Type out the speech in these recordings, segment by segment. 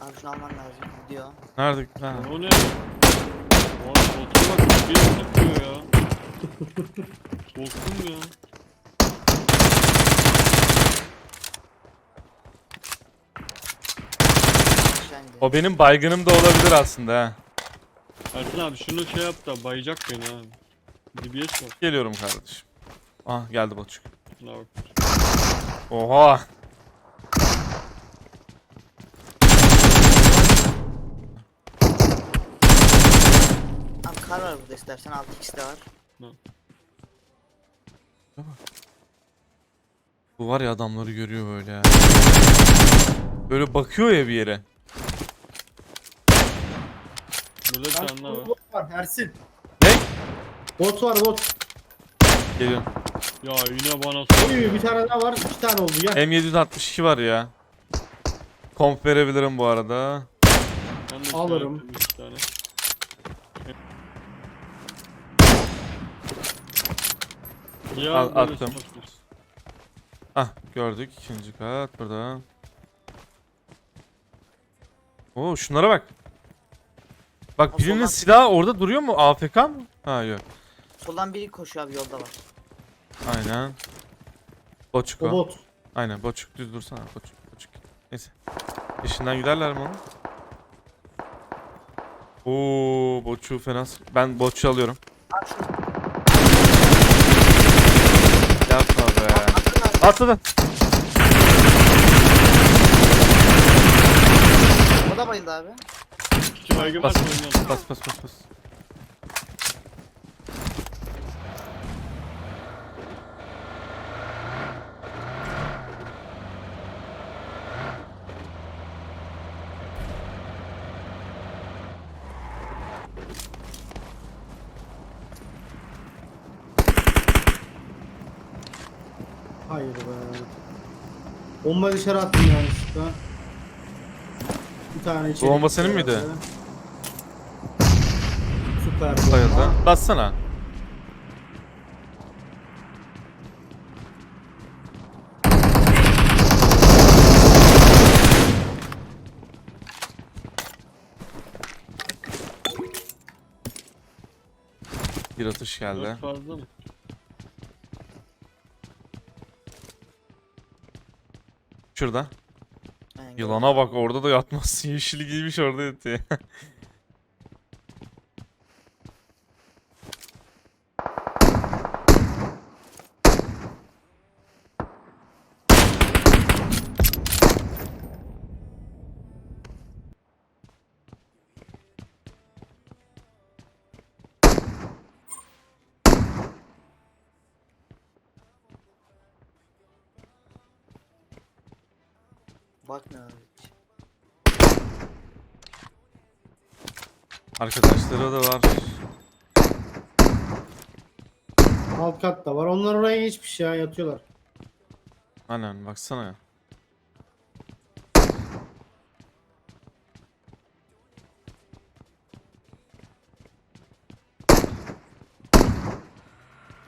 Abi şunu alman lazım. Gidiyor. Nerede? Ha. O ne? Abi botu bak bir sıkıyor ya. Korktum ya. Aşağı indi. O benim baygınım da olabilir aslında ha. Ersin abi şunu şey yap da bayacak beni abi. DBS var. Geliyorum kardeşim. Ah geldi bak. Oha. Kar var burada istersen 6x de var. Bu var ya adamları görüyor böyle ya. Böyle bakıyor ya bir yere. Burada bir tane daha var. Bot var Ersin. Ne? Bot var bot. Geliyorum. Ya yine bana sor. Oy bir tane daha var. iki tane oldu ya. M762 var ya. Komp verebilirim bu arada. Ben de Alırım. işaretledim tane. Ya Al- böyle attım. saçma. Ah gördük ikinci kat burada. Oo şunlara bak. Bak O birinin soldan- silahı orada duruyor mu? AFK mı? Ha yok. Soldan biri koşuyor abi yolda var. Aynen. Boçuk O o. bot. Aynen boçuk düz dursana boçuk boçuk. Neyse. Peşinden giderler mi onun? Oo boçuğu fena. s- Ben boçu alıyorum. Abi Yapma be. atın abi. Atladı. O da bayıldı abi. İki baygın var Bas. oynayalım. Bas bas bas bas. Hayır be. Bomba dışarı attım yanlışlıkla. Bir tane içeri. bomba senin miydi? Süper Sayıldı. bomba. Bassana. Bir atış geldi. Dört fazla mı? Şurada. Aynen. Yılana bak orada da yatmazsın. Yeşili giymiş orada yatıyor. Abi. hiç. Arkadaşları da var. Alt katta var. Onlar oraya geçmiş ya yatıyorlar. Aynen baksana ya.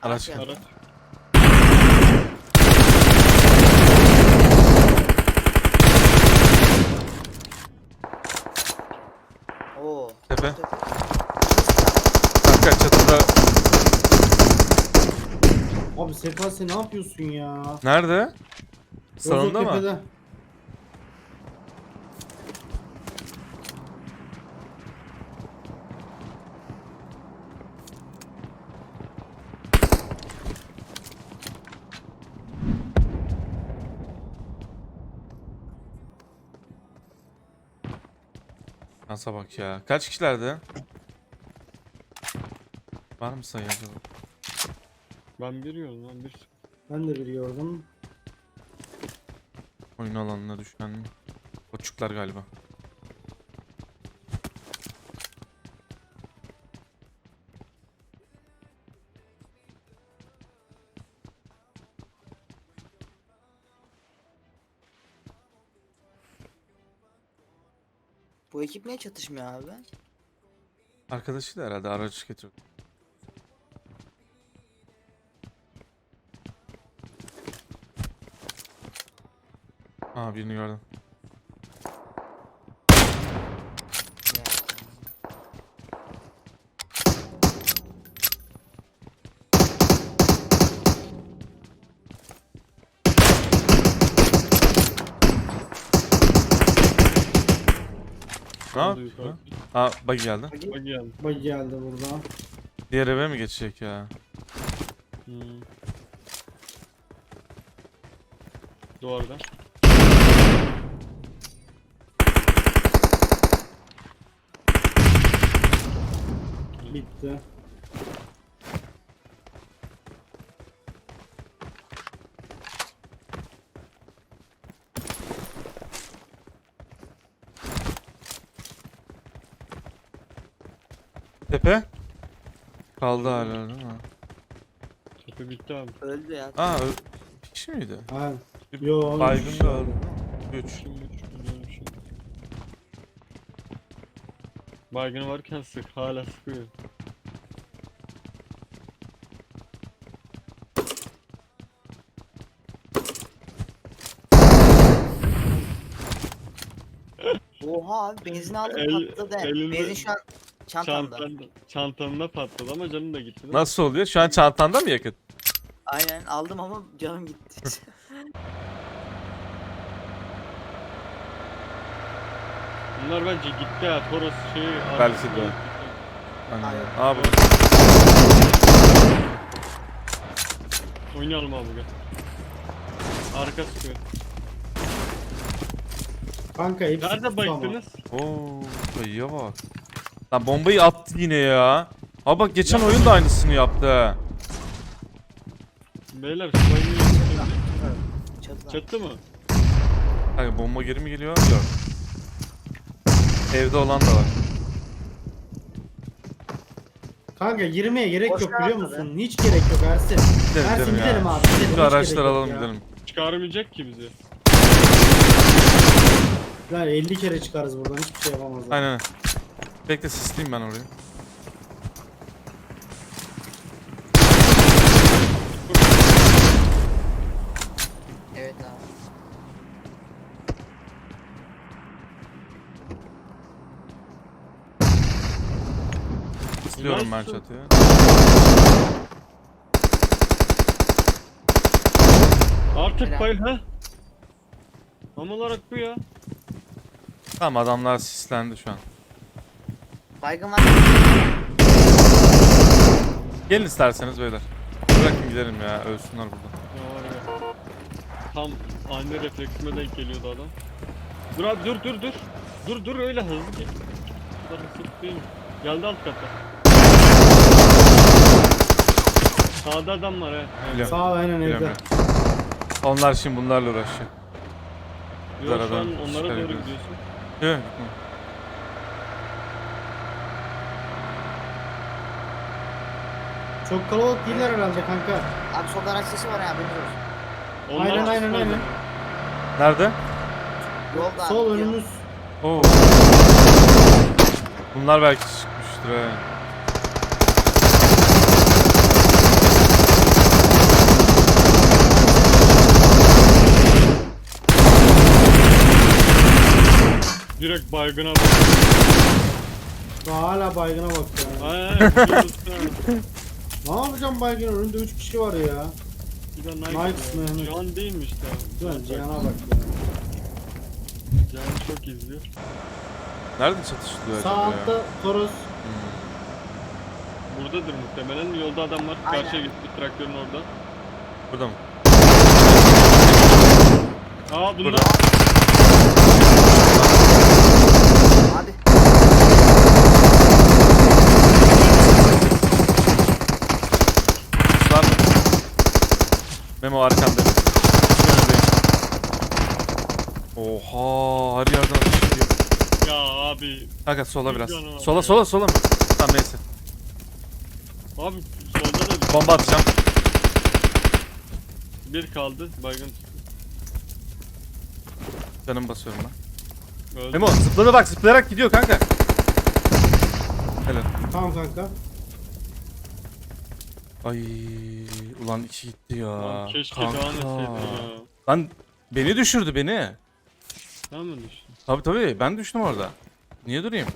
Araç. Araç. Oo. Tepe. Kanka çatıda. Abi Sefa sen ne yapıyorsun ya? Nerede? Salonda mı? Tepede. Nasıl bak ya. Kaç kişilerdi? Var mı sayı acaba? Ben biliyorum lan bir. Ben de biliyordum. Oyun alanına düşen Koçuklar galiba. Bu ekip niye çatışmıyor abi? Arkadaşıyla herhalde araç getiriyor. Aa birini gördüm. Ne Oldu yapıyor? yukarı. Ha bak geldi. Bak geldi. Bak geldi buradan. Diğer eve mi geçecek ya? Hmm. Duvarda. Bitti. Tepe? Kaldı hala değil mi? Tepe bitti abi. Öldü ya. Aa ö- bir kişi miydi? Ha. Bir Yo, Baygın üç. da öldü. 3. Şimdi şöyle bir şey. Baygın varken sık hala sıkıyor. Oha abi benzin aldım El- patladı. elinde- Benzin şu an çantamda. Çantanına patladı ama canın da gitti. Nasıl oluyor? Şu an çantanda mı yakıt? Aynen aldım ama canım gitti. Bunlar bence gitti ha. Toros şey... Belki de. Aynen. Bu. Oynayalım abi gel. Arka sıkıyor. Kanka hepsi Nerede kutu ama. baktınız? Oo, sayıya bak. Lan bombayı attı yine ya. Abi bak geçen oyun da aynısını yaptı ha. Beyler. Çattı mı? Hani bomba geri mi geliyor? Yok. Evde olan da var. Kanka girmeye gerek Boş yok ver biliyor be. musun? Hiç gerek yok Ersin. Gidelim Ersin gidelim gidelim ya. abi. Gidelim. Şu araçları gerek yok alalım ya. gidelim. Çıkarmayacak ki bizi. Lan 50 kere çıkarız buradan hiçbir şey yapamazlar. Aynen. Bekle sisleyeyim ben orayı. Evet abi. Sisliyorum ben çatıya. Artık Helal. ha? Tam olarak bu ya. Tamam adamlar sislendi şu an. Baygın var. Gelin isterseniz beyler. Bırakın gidelim ya ölsünler burada. Ya var ya. Tam ani refleksime denk geliyordu adam. Dur abi dur dur dur. Dur dur öyle hızlı gel. Kadar hızlı değil. Geldi alt katta. Sağda adam var he. Biliyorum. Sağ ol, aynen Biliyorum, evde. Onlar şimdi bunlarla uğraşacak. Yok şu Zaradan an onlara doğru gidiyorsun. Yok gitme. Çok kalabalık değiller herhalde kanka. Abi solda araç sesi var ya haberiniz olsun. Onlar Aynen, aynen, aynen. Nerede? Yolda Sol abi, önümüz. Oo. Bunlar belki çıkmıştır he. Direkt baygına bak. Daha hala baygına bak ya. Ha. Ne yapacağım baygın önünde 3 kişi var ya. Bir de Nike, Nice ya. Mehmet. Cihan değilmiş de. Lan Cihan'a bak ya. Cihan çok izliyor. Nerede çatışılıyor Sağ acaba ya? altta Toros. Hmm. Buradadır muhtemelen. Yolda adam var. Aynen. Karşıya gitti traktörün orada. Burada mı? Aa bunda. Burada. Abi Lan. Memo arkanda. Oha her yerden atış ediyor. Ya abi. Kanka sola biraz. Sola sola sola mı? Tamam neyse. Abi solda da bir, Bomba atacağım. bir kaldı. Baygın Canım basıyorum ben. öldü. Memo zıpladı bak zıplayarak gidiyor kanka. Helal. Tamam kanka. Ay ulan iki gitti ya. Lan keşke kanka. devam etseydin ya. Lan beni düşürdü beni. Sen mi düştün? Tabi tabi ben düştüm orada. Niye durayım?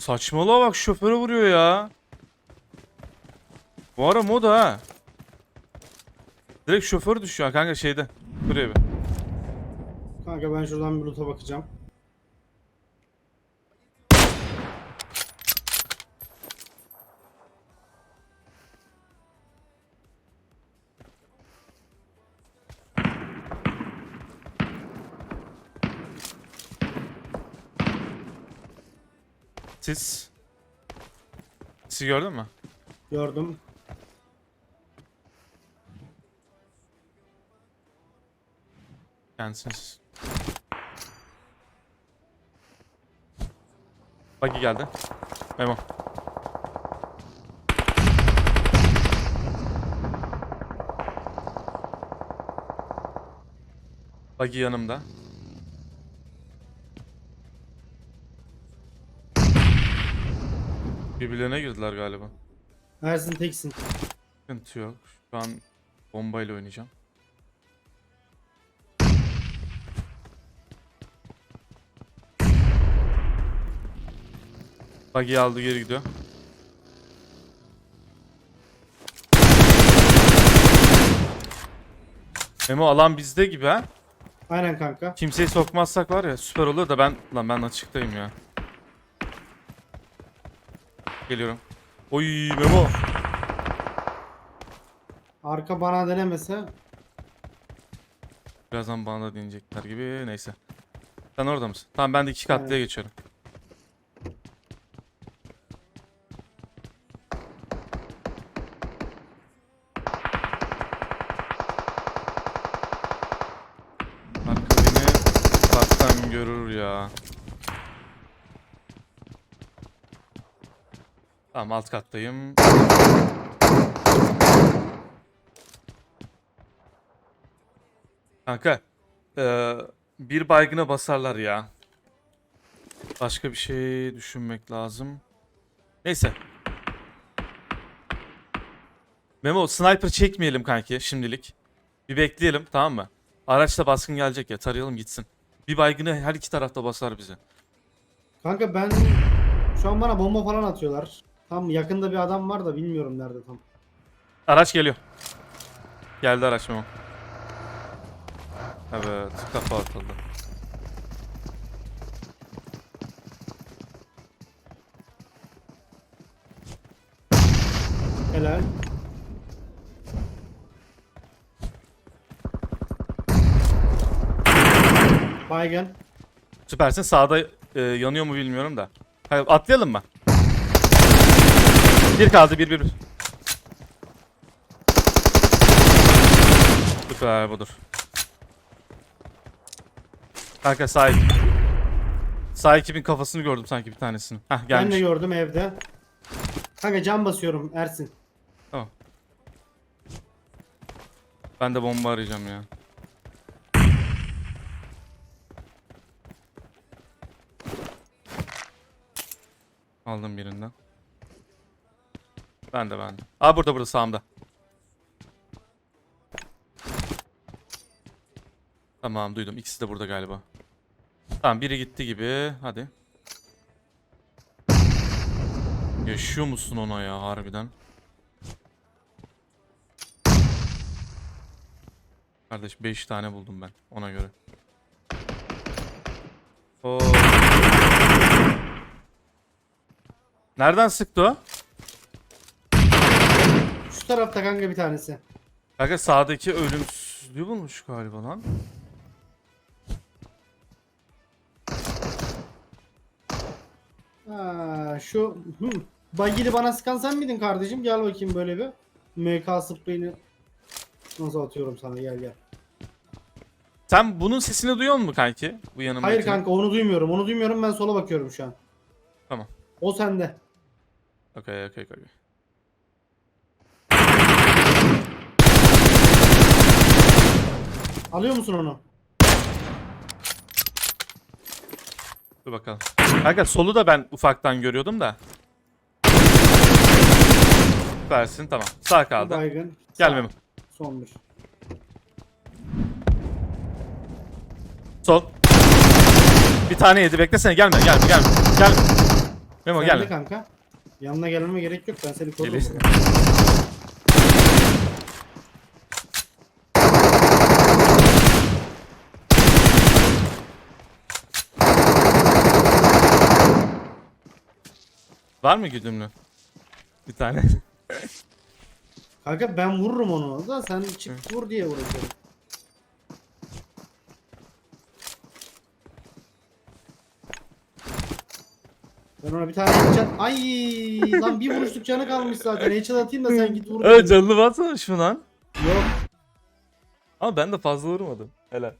Saçmalığa bak şoföre vuruyor ya. Bu ara moda ha. Direkt şoför düşüyor kanka şeyde. Buraya bir. Kanka ben şuradan bir loot'a bakacağım. Siz. Siz gördün mü? Gördüm. Kendisiniz. Buggy geldi. Memo. Buggy yanımda. Birbirlerine girdiler galiba. Ersin teksin. Sıkıntı yok. Şu an bombayla oynayacağım. Buggy aldı geri gidiyor. Memo alan bizde gibi ha. Aynen kanka. Kimseyi sokmazsak var ya süper olur da ben lan ben açıktayım ya. Geliyorum. Oy Memo. Arka bana denemese Birazdan bana da deneyecekler gibi. Neyse. Sen orada mısın? Tamam ben de iki katlıya Evet. geçiyorum. Arka beni uzaktan görür ya. Tamam alt kattayım. Kanka. eee, bir baygına basarlar ya. Başka bir şey düşünmek lazım. Neyse. Memo sniper çekmeyelim kanki şimdilik. Bir bekleyelim tamam mı? Araçta baskın gelecek ya tarayalım gitsin. Bir baygını her iki tarafta basar bize. Kanka ben şu an bana bomba falan atıyorlar. Tam yakında bir adam var da bilmiyorum nerede tam. Araç geliyor. Geldi araç Memo. Evet kafa atıldı. Helal. Baygın. Süpersin sağda e, yanıyor mu bilmiyorum da. Hayır, atlayalım mı? Bir kaldı bir bir. bir. Süper budur. Kanka sağ ekip. Sağ ekibin kafasını gördüm sanki bir tanesini. Ben gelmiş. de gördüm evde. Kanka cam basıyorum Ersin. Tamam. Ben de bomba arayacağım ya. Aldım birinden. Ben de ben de. Aa burada burada sağımda. Tamam duydum. İkisi de burada galiba. Tamam biri gitti gibi. Hadi. Yaşıyor musun ona ya harbiden? Kardeş 5 tane buldum ben ona göre. Oo. Nereden sıktı o? Tarafta kanka bir tanesi. Kanka sağdaki ölümsüzlüğü bulmuş galiba lan. Ha, şu hı. Bagili bana sıkan sen miydin kardeşim? Gel bakayım böyle bir. MK spreyini nasıl atıyorum sana gel gel. Sen bunun sesini duyuyor musun kanki? Bu yanımdaki. Hayır kanka onu duymuyorum. Onu duymuyorum ben sola bakıyorum şu an. Tamam. O sende. Okey okey okey. Alıyor musun onu? Dur bakalım. Kanka solu da ben ufaktan görüyordum da. Versin tamam. Sağ kaldı. Baygın. Gel. Memo. Son bir. Sol. Bir tane yedi beklesene gelme gelme gelme. Gelme. Memo Sende gelme. kanka. Yanına gelmeme gerek yok. Ben seni korurum. Geliyor. Var mı güdümlü? Bir tane. Kanka ben vururum onu da sen çık vur diye uğraşıyorum. Ben ona bir tane headshot... Ay lan bir vuruşluk canı kalmış zaten. Headshot atayım da sen git vur. Evet canını batsana şu lan. Yok. Ama ben de fazla vurmadım. Helal.